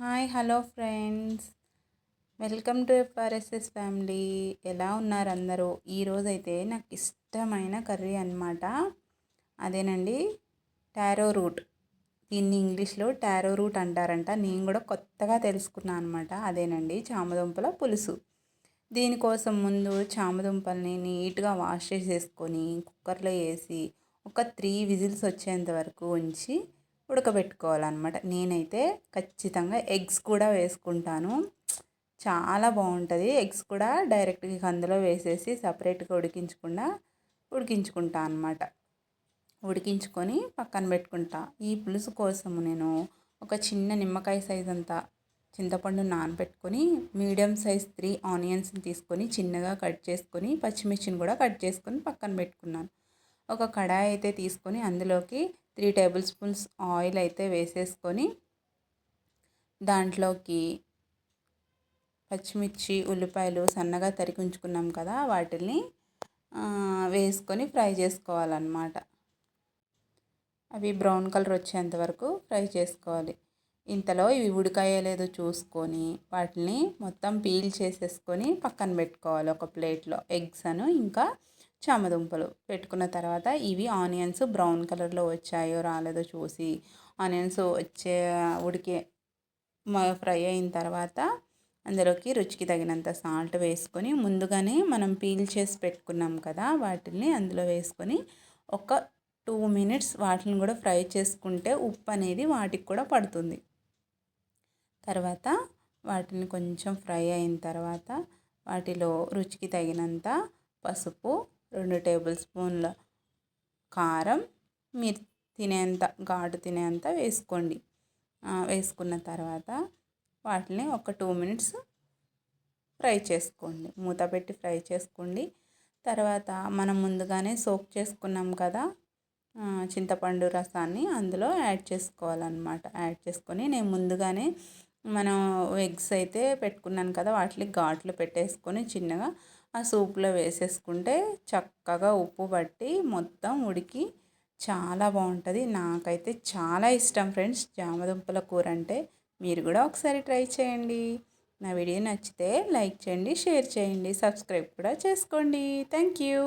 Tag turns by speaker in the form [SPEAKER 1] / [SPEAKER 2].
[SPEAKER 1] Hi hello friends. Welcome to F R S S family. ఎలా ఉన్నారు అందరూ? ఈరోజైతే నాకు ఇష్టమైన కర్రీ అనమాట అదేనండి టారో రూట్. దీన్ని ఇంగ్లీష్లో టారో రూట్ అంటారంట. నేను కూడా కొత్తగా తెలుసుకున్నాను అనమాట అదేనండి చామదుంపల పులుసు. దీనికోసం ముందు చామదుంపల్ని నీట్గా వాష్ చేసేసుకొని కుక్కర్లో వేసి ఒక త్రీ విజిల్స్ వచ్చేంత వరకు ఉంచి ఉడకబెట్టుకోవాలన్నమాట. నేనైతే ఖచ్చితంగా ఎగ్స్ కూడా వేసుకుంటాను. చాలా బాగుంటుంది. ఎగ్స్ కూడా డైరెక్ట్గా అందులో వేసేసి సపరేట్గా ఉడికించకుండా ఉడికించుకుంటా అనమాట ఉడికించుకొని పక్కన పెట్టుకుంటా. ఈ పులుసు కోసము నేను ఒక చిన్న నిమ్మకాయ సైజ్ అంతా చింతపండు నానబెట్టుకొని మీడియం సైజ్ త్రీ ఆనియన్స్ని తీసుకొని చిన్నగా కట్ చేసుకొని పచ్చిమిర్చిని కూడా కట్ చేసుకొని పక్కన పెట్టుకున్నాను. ఒక కడాయి అయితే తీసుకొని అందులోకి త్రీ టేబుల్ స్పూన్స్ ఆయిల్ అయితే వేసేసుకొని దాంట్లోకి పచ్చిమిర్చి ఉల్లిపాయలు సన్నగా తరిగి ఉంచుకున్నాం కదా వాటిని వేసుకొని ఫ్రై చేసుకోవాలన్నమాట. అవి బ్రౌన్ కలర్ వచ్చేంత వరకు ఫ్రై చేసుకోవాలి. ఇంతలో ఇవి ఉడికాయలేదో చూసుకొని వాటిని మొత్తం పీల్ చేసేసుకొని పక్కన పెట్టుకోవాలి ఒక ప్లేట్లో. ఎగ్స్ అను ఇంకా చామదుంపలు పెట్టుకున్న తర్వాత ఇవి ఆనియన్స్ బ్రౌన్ కలర్లో వచ్చాయో రాలేదో చూసి ఆనియన్స్ వచ్చే ఉడికే ఫ్రై అయిన తర్వాత అందులోకి రుచికి తగినంత సాల్ట్ వేసుకొని ముందుగానే మనం పీల్ చేసి పెట్టుకున్నాం కదా వాటిని అందులో వేసుకొని ఒక టూ మినిట్స్ వాటిని కూడా ఫ్రై చేసుకుంటే ఉప్పు అనేది వాటికి కూడా పడుతుంది. తర్వాత వాటిని కొంచెం ఫ్రై అయిన తర్వాత వాటిలో రుచికి తగినంత పసుపు రెండు టేబుల్ స్పూన్ల కారం మీరు తినేంత ఘాటు తినేంత వేసుకోండి. వేసుకున్న తర్వాత వాటిని ఒక టూ మినిట్స్ ఫ్రై చేసుకోండి. మూత పెట్టి ఫ్రై చేసుకోండి. తర్వాత మనం ముందుగానే సోక్ చేసుకున్నాం కదా చింతపండు రసాన్ని అందులో యాడ్ చేసుకోవాలన్నమాట. యాడ్ చేసుకొని నేను ముందుగానే మనం ఎగ్స్ అయితే పెట్టుకున్నాను కదా వాటికి ఘాట్లు పెట్టేసుకొని చిన్నగా ఆ సూప్లో వేసేసుకుంటే చక్కగా ఉప్పు పట్టి మొత్తం ఉడికి చాలా బాగుంటుంది. నాకైతే చాలా ఇష్టం ఫ్రెండ్స్. జామదుంపల కూర అంటే మీరు కూడా ఒకసారి ట్రై చేయండి. నా వీడియో నచ్చితే లైక్ చేయండి షేర్ చేయండి సబ్స్క్రైబ్ కూడా చేసుకోండి. Thank you.